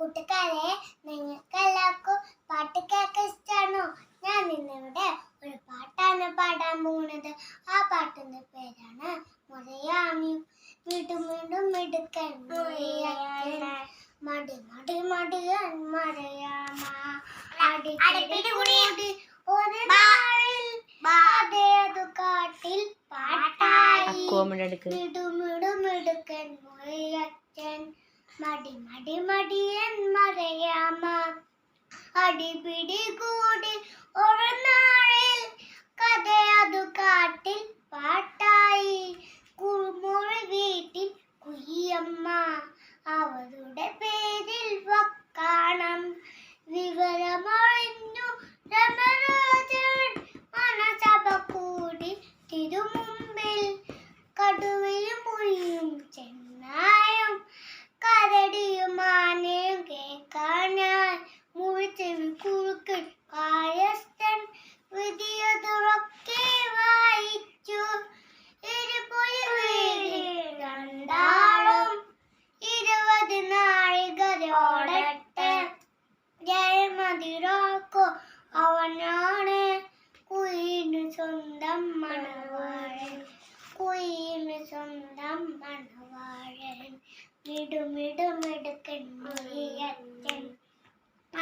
കൂട്ടുകാരെ നിങ്ങൾക്ക് എല്ലാവർക്കും പാട്ട് കേൾക്കാൻ ഇഷ്ടമാണോ ഞാൻ ഇന്നിവിടെ ഒരു പാട്ടാണ് പാടാൻ പോകുന്നത്. ആ പാട്ടിന്റെ പേരാണ് മുറയാമിയും വീണ്ടും വീണ്ടും മിടുക്കൻ മടി മടി മടിയൻ മറയാമ. അതേതു കാട്ടിൽ പാട്ടായി. മിടുമിടുമിടുക്കൻ മുയച്ചൻ മടി മടി മടിയൻ മറയാമ അടിപിടി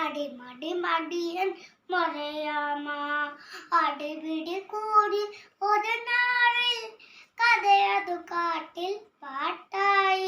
അടിമടി മടിയൻ മറയാമ അടിപിടി കൂടി ഒരു നാളിൽ കഥയതു കാട്ടിൽ പാട്ടായി.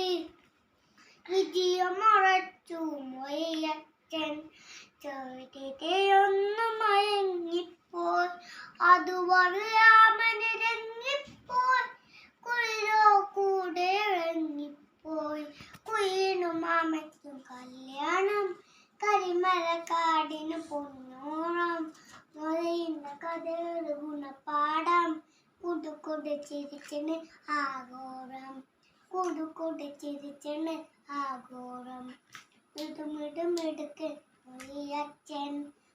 മുറയുന്ന കഥയുടെ കുടുക്കൊണ്ട് കുടുക്കുട് ചിരിച്ചിന് ആഘോഷം. കുടുക്കുട് ചിരിച്ചിന് ആഘോഷം. ഇടുമിടുമിടുക്ക് അച്ഛൻ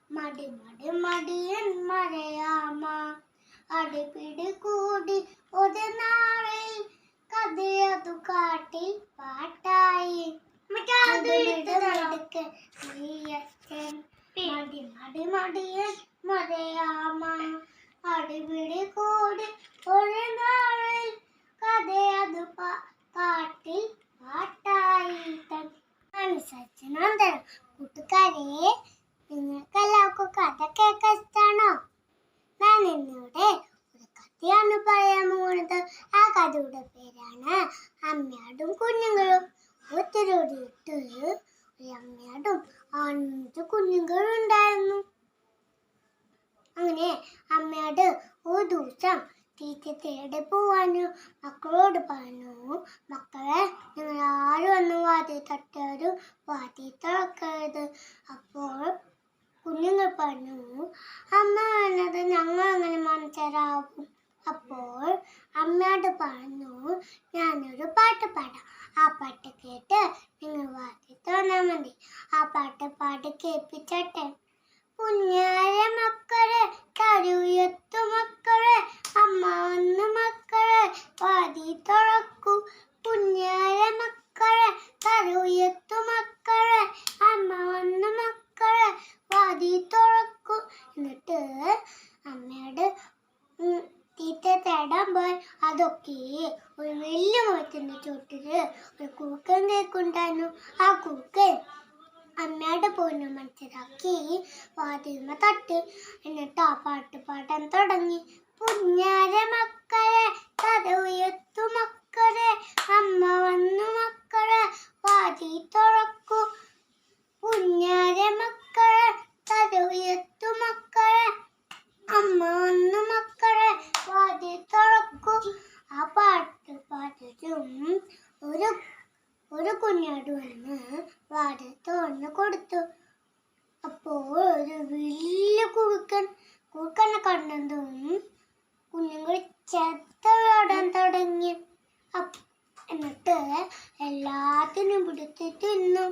മടി മടി മടിയൻ മഴയാമ അടിപിടി കൂടി ഒരു നാളിൽ കഥയതു കാട്ടിൽ പാട്ടായി മിടുമിടുമിടുക്ക് അച്ഛൻ മടി മടി മടിയൻ മറയാമ അടിപിടി കൂടി ഒരു നാളിൽ കഥയതു പ- കാട്ടിൽ പാട്ടായി ആണ് സച്ചിനന്ദൻ കൂട്ടുകാരെ നിങ്ങൾക്ക് എല്ലാവർക്കും കഥ കേൾക്കാൻ ഇഷ്ടമാണോ ഞാൻ ഇന്നിവിടെ ഒരു കഥയാണ് പറയാൻ പോകുന്നത് ആ കഥയുടെ പേരാണ്. അമ്മയാടും കുഞ്ഞുങ്ങളും. ഒത്തിരിട്ട് ഒരു അമ്മയാടും അഞ്ച് കുഞ്ഞുങ്ങളും ഉണ്ടായിരുന്നു. അങ്ങനെ അമ്മയോട് ഒരു ദിവസം ടീച്ചർ തേടി പോവാനു. മക്കളോട് പറഞ്ഞു മക്കളെ നിങ്ങൾ ആരും ഒന്നും വാതി തട്ടിയാലും വാതി തുറക്കരുത്. അപ്പോൾ കുഞ്ഞുങ്ങൾ പറഞ്ഞു അമ്മ പറഞ്ഞത് ഞങ്ങൾ അങ്ങനെ മനസ്സിലാവും അപ്പോൾ അമ്മയോട് പറഞ്ഞു ഞാനൊരു പാട്ട് പാടാം. ആ പാട്ട് കേട്ട് നിങ്ങൾ വാക്കി തോന്നാൽ മതി. ആ പാട്ട് പാടി കേൾപ്പിച്ചട്ടെ. കുഞ്ഞാര മക്കളെ കരുയത്തു മക്കളെ അമ്മ വന്ന് മക്കളെ വാതി തുറക്കൂ. കുഞ്ഞാര മക്കളെ കരുയത്തു മക്കളെ അമ്മ വന്ന് മക്കളെ വാതി തുറക്കൂ. എന്നിട്ട് അമ്മയോട് ഉം, തീറ്റ തേടാൻ പോയി അതൊക്കെ ഒരു വലിയ മുഖത്തിന്റെ ചോട്ടിൽ ഒരു കൂക്കൻ കേക്കുണ്ടായിരുന്നു ആ കൂക്കൻ അമ്മയുടെ പോലും മനസ്സിലാക്കി വാതിൽമ തട്ട്. എന്നിട്ട് ആ പാട്ട് പാടാൻ തുടങ്ങി. പുഞ്ഞാര മക്കളെ കഥ ഉയർത്തു മക്കളെ അമ്മ വന്നു മക്കളെ വാതി തുറക്കൂ പുഞ്ഞാര മക്കളെ കഥ ഉയർത്തു മക്കളെ അമ്മ വന്നു മക്കളെ വാതി തുറക്കൂ ആ പാട്ട് പാടിച്ചും ഒരു കുഞ്ഞാട് വന്ന് വാതിൽ തുറന്ന് കൊടുത്തു. അപ്പോൾ ഒരു വലിയ കുറുക്കൻ കുറുക്കനെ കണ്ടതും കുഞ്ഞുങ്ങൾ ചെത്തവിടാൻ തുടങ്ങി. എന്നിട്ട് എല്ലാത്തിനും പിടിച്ച് തിന്നു.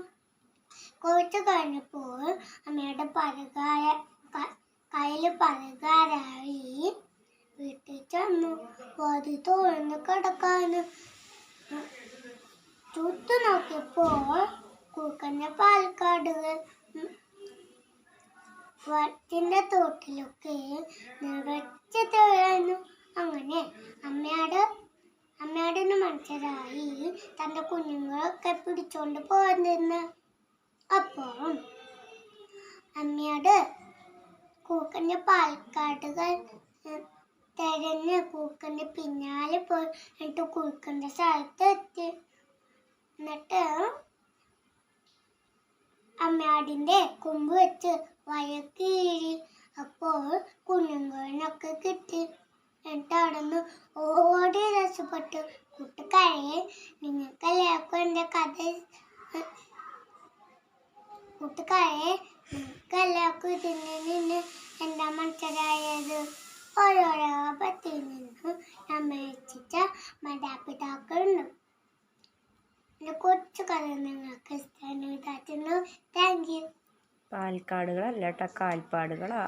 കുറച്ച് കഴിഞ്ഞപ്പോൾ അമ്മയുടെ പലകായ കയ്യിൽ പലകാരായി വീട്ടിൽ ചെന്നു. അത് തുറന്ന് കിടക്കാനും. ചുറ്റു നോക്കിയപ്പോൾ കുറുക്കൻ കൂക്കന്റെ പാൽക്കാടുകൾ വട്ടിന്റെ തോട്ടിലൊക്കെ നിറച്ച് തൊഴായിരുന്നു അങ്ങനെ അമ്മയാട് അമ്മയാടിന് മനസ്സിലായി തന്റെ കുഞ്ഞുങ്ങളൊക്കെ പിടിച്ചോണ്ട് പോകാൻ അപ്പോൾ അമ്മയാട് കൂക്കന്റെ പാൽക്കാടുകൾ തെരഞ്ഞ് കൂക്കന്റെ പിന്നാലെ പോയി. എന്നിട്ട് കൂക്കന്റെ സ്ഥലത്ത് എത്തി എന്നിട്ട് അമ്മയാടിന്റെ കൊമ്പ് വെച്ച് വയക്കീഴി അപ്പോൾ കുഞ്ഞുങ്ങളിനൊക്കെ കിട്ടി. എന്നിട്ട് അവിടുന്ന് ഓടി രസപ്പെട്ടു കൂട്ടുകാരെ അപ്പൊ എന്റെ കഥ കൂട്ടുകാരെ നിങ്ങൾക്ക് എല്ലാവർക്കും ഇതിൽ നിന്ന് എന്താ മനസ്സിലായത്? ഓരോരോ പത്തിൽ നിന്നും നമ്മൾ രക്ഷിച്ച മാതാപിതാക്കളുണ്ട്. എന്റെ കൊച്ചു നിങ്ങൾക്ക് ഇഷ്ടമാണ് താങ്ക് യു പാൽക്കാടുകളല്ല കേട്ടോ കാൽപ്പാടുകളാ.